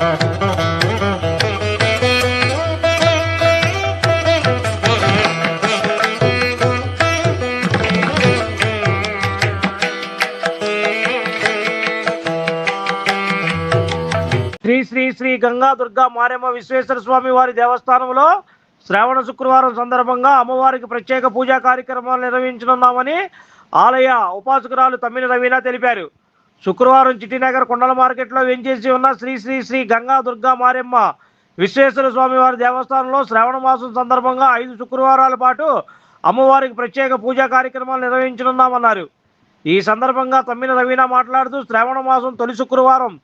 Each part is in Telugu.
శ్రీ శ్రీ శ్రీ గంగా దుర్గా మారెమ్మ విశ్వేశ్వర స్వామి వారి దేవస్థానంలో శ్రావణ శుక్రవారం సందర్భంగా అమ్మవారికి ప్రత్యేక పూజా కార్యక్రమాలు నిర్వహించనున్నామని ఆలయ ఉపాసకురాలు తమ్మిన రవీణ తెలిపారు. శుక్రవారం చిట్టినగర్ కొండల మార్కెట్లో వెంచేసి ఉన్న శ్రీ శ్రీ శ్రీ గంగా దుర్గా మారెమ్మ విశ్వేశ్వర స్వామివారి దేవస్థానంలో శ్రావణ మాసం సందర్భంగా ఐదు శుక్రవారాల పాటు అమ్మవారికి ప్రత్యేక పూజా కార్యక్రమాలు నిర్వహించనున్నామన్నారు. ఈ సందర్భంగా తమ్మిన రవీణ మాట్లాడుతూ శ్రావణ మాసం తొలి శుక్రవారం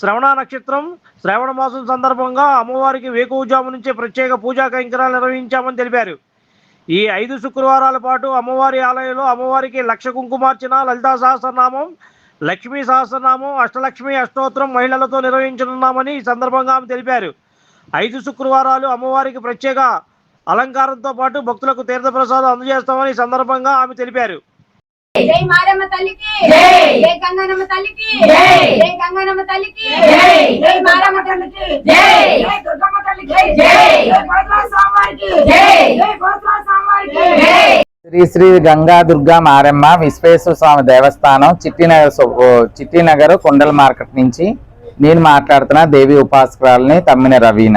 శ్రవణ నక్షత్రం శ్రావణ మాసం సందర్భంగా అమ్మవారికి వేకువజాము నుంచే ప్రత్యేక పూజా కైంకర్యాలు నిర్వహించామని తెలిపారు. ఈ ఐదు శుక్రవారాల పాటు అమ్మవారి ఆలయంలో అమ్మవారికి లక్ష కుంకుమార్చన లలితా సహస్రనామం లక్ష్మీ సహస్రనామం అష్టలక్ష్మి అష్టోత్తరం మహిళలతో నిర్వహించనున్నామని ఈ సందర్భంగా ఆమె తెలిపారు ఐదు శుక్రవారాలు అమ్మవారికి ప్రత్యేక అలంకారంతో పాటు భక్తులకు తీర్థప్రసాదం అందజేస్తామని ఈ సందర్భంగా ఆమె తెలిపారు జై మారమ్మ తల్లికి జై. జై గంగానమ్మ తల్లికి జై. జై గంగానమ్మ తల్లికి జై. జై మారమ్మ తల్లికి జై. జై దుర్గమ్మ తల్లికి జై. జై భద్రా స్వామివారికి జై. జై భద్రా స్వామివారికి జై. శ్రీ శ్రీ గంగా దుర్గా మారెమ్మ విశ్వేశ్వర స్వామి దేవస్థానం చిట్టినగర్ చిట్టినగర్ కొండల మార్కెట్ నుంచి నేను మాట్లాడుతున్న దేవి ఉపాసకురాలని తమ్మిన రవీణ.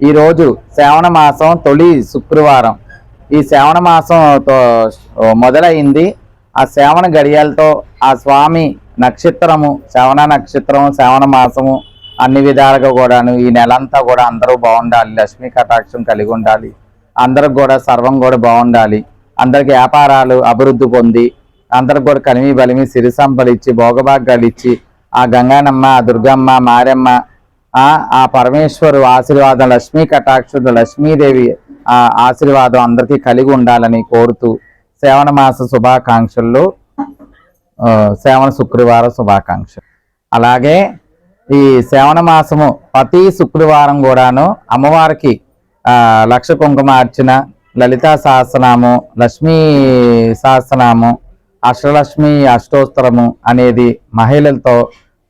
ఈరోజు శ్రావణ మాసం తొలి శుక్రవారం. ఈ శ్రావణ మాసం మొదలైంది. ఆ శ్రావణ గడియలతో ఆ స్వామి నక్షత్రము శ్రవణ నక్షత్రం శ్రావణ మాసము అన్ని విధాలుగా కూడాను ఈ నెలంతా కూడా అందరూ బాగుండాలి. లక్ష్మీ కటాక్షం కలిగి ఉండాలి. అందరికి కూడా సర్వం కూడా బాగుండాలి. అందరికి వ్యాపారాలు అభివృద్ధి పొంది అందరికి కూడా కలిమి బలిమి సిరి సంపలు ఇచ్చి భోగభాగ్యాలు ఇచ్చి ఆ గంగానమ్మ ఆ దుర్గమ్మ మారెమ్మ ఆ పరమేశ్వరు ఆశీర్వాదం లక్ష్మీ కటాక్షుడు లక్ష్మీదేవి ఆ ఆశీర్వాదం అందరికీ కలిగి ఉండాలని కోరుతూ శ్రావణ మాస శుభాకాంక్షలు సేవన శ్రావణ శుక్రవారం శుభాకాంక్షలు. అలాగే ఈ శ్రావణ మాసము ప్రతి శుక్రవారం కూడాను అమ్మవారికి లక్ష కుంకుమ అర్చన లలితా సహస్రనాము లక్ష్మీ సహస్రనాము అష్టలక్ష్మి అష్టోత్తరము అనేది మహిళలతో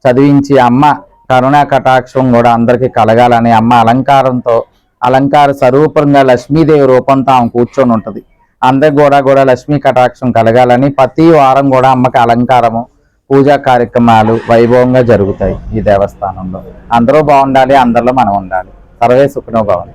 చదివించి అమ్మ కరుణా కటాక్షం కూడా అందరికీ కలగాలని అమ్మ అలంకారంతో అలంకార స్వరూపంగా లక్ష్మీదేవి రూపంతో ఆమె కూర్చొని ఉంటుంది. అందరికి కూడా కూడా లక్ష్మీ కటాక్షం కలగాలని ప్రతి వారం కూడా అమ్మకి అలంకారము పూజా కార్యక్రమాలు వైభవంగా జరుగుతాయి ఈ దేవస్థానంలో. అందరూ బాగుండాలి అందరిలో మనం ఉండాలి. సర్వే సుఖనో భవని